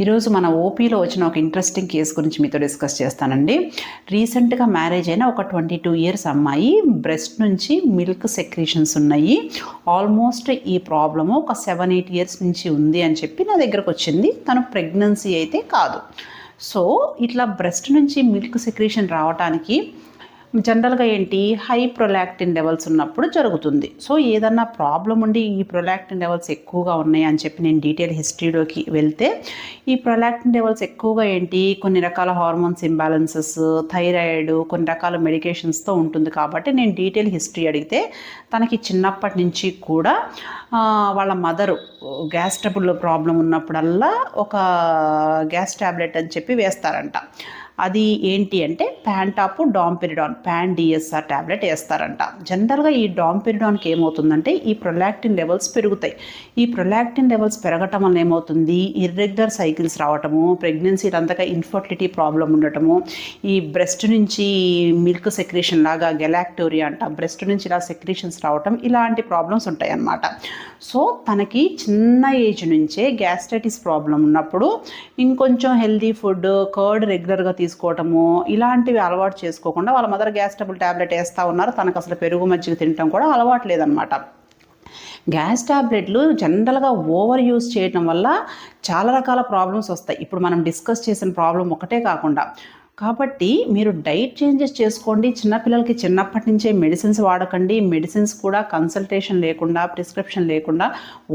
ఈరోజు మన ఓపీలో వచ్చిన ఒక ఇంట్రెస్టింగ్ కేసు గురించి మీతో డిస్కస్ చేస్తానండి. రీసెంట్గా మ్యారేజ్ అయిన ఒక ట్వంటీ టూ ఇయర్స్ అమ్మాయి బ్రెస్ట్ నుంచి మిల్క్ సెక్రీషన్స్ ఉన్నాయి. ఆల్మోస్ట్ ఈ ప్రాబ్లము ఒక సెవెన్ ఎయిట్ ఇయర్స్ నుంచి ఉంది అని చెప్పి నా దగ్గరకు వచ్చింది. తను ప్రెగ్నెన్సీ అయితే కాదు. సో ఇట్లా బ్రెస్ట్ నుంచి మిల్క్ సెక్రీషన్ రావడానికి జనరల్గా ఏంటి? హై ప్రొలాక్టిన్ లెవెల్స్ ఉన్నప్పుడు జరుగుతుంది. సో ఏదన్నా ప్రాబ్లం ఉండి ఈ ప్రొలాక్టిన్ లెవెల్స్ ఎక్కువగా ఉన్నాయి అని చెప్పి నేను డీటెయిల్ హిస్టరీలోకి వెళ్తే ఈ ప్రొలాక్టిన్ లెవెల్స్ ఎక్కువగా ఏంటి? కొన్ని రకాల హార్మోన్స్ ఇంబ్యాలెన్సెస్ థైరాయిడ్ కొన్ని రకాల మెడికేషన్స్తో ఉంటుంది కాబట్టి నేను డీటెయిల్ హిస్టరీ అడిగితే తనకి చిన్నప్పటి నుంచి కూడా వాళ్ళ మదరు గ్యాస్ ట్రబుల్ ప్రాబ్లం ఉన్నప్పుడల్లా ఒక గ్యాస్ ట్యాబ్లెట్ అని చెప్పి వేస్తారంట. అది ఏంటి అంటే Pantop domperidone Pan DSR tablet వేస్తారంట. జనరల్గా ఈ డాంపిరిడాన్కి ఏమవుతుందంటే ఈ ప్రొలాక్టిన్ లెవెల్స్ పెరుగుతాయి. ఈ ప్రొలాక్టిన్ లెవెల్స్ పెరగటం వల్ల ఏమవుతుంది? ఇర్రెగ్యులర్ సైకిల్స్ రావటము ప్రెగ్నెన్సీ అంతగా ఇన్ఫర్టిలిటీ ప్రాబ్లం ఉండటము ఈ బ్రెస్ట్ నుంచి మిల్క్ సెక్రేషన్ లాగా గెలాక్టోరియా అంట బ్రెస్ట్ నుంచి ఇలా సెక్రేషన్స్ రావటం ఇలాంటి ప్రాబ్లమ్స్ ఉంటాయి అన్నమాట సో తనకి చిన్న ఏజ్ నుంచే గ్యాస్ట్రైటిస్ ప్రాబ్లం ఉన్నప్పుడు ఇంకొంచెం హెల్దీ ఫుడ్ కర్డ్ రెగ్యులర్గా తీసుకోవటము ఇలాంటివి అలవాటు చేసుకోకుండా వాళ్ళ మదర్ గ్యాస్ ట్రబుల్ ట్యాబ్లెట్ వేస్తూ ఉన్నారు. తనకు అసలు పెరుగు మజ్జిగ తినటం కూడా అలవాటు లేదనమాట గ్యాస్ ట్యాబ్లెట్లు జనరల్గా ఓవర్ యూస్ చేయడం వల్ల చాలా రకాల ప్రాబ్లమ్స్ వస్తాయి. ఇప్పుడు మనం డిస్కస్ చేసిన ప్రాబ్లం ఒకటే కాకుండా కాబట్టి మీరు డైట్ చేంజెస్ చేసుకోండి. చిన్నపిల్లలకి చిన్నప్పటి నుంచే మెడిసిన్స్ వాడకండి. మెడిసిన్స్ కూడా కన్సల్టేషన్ లేకుండా ప్రిస్క్రిప్షన్ లేకుండా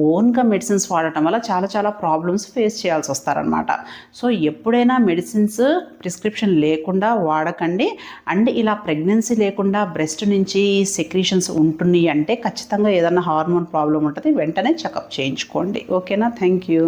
ఓన్గా మెడిసిన్స్ వాడటం వల్ల చాలా చాలా ప్రాబ్లమ్స్ ఫేస్ చేయాల్సి వస్తారనమాట సో ఎప్పుడైనా మెడిసిన్స్ ప్రిస్క్రిప్షన్ లేకుండా వాడకండి. అండ్ ఇలా ప్రెగ్నెన్సీ లేకుండా బ్రెస్ట్ నుంచి సెక్రీషన్స్ ఉంటున్నాయి అంటే ఖచ్చితంగా ఏదైనా హార్మోన్ ప్రాబ్లం ఉంటుంది వెంటనే చెకప్ చేయించుకోండి. ఓకేనా? Thank you.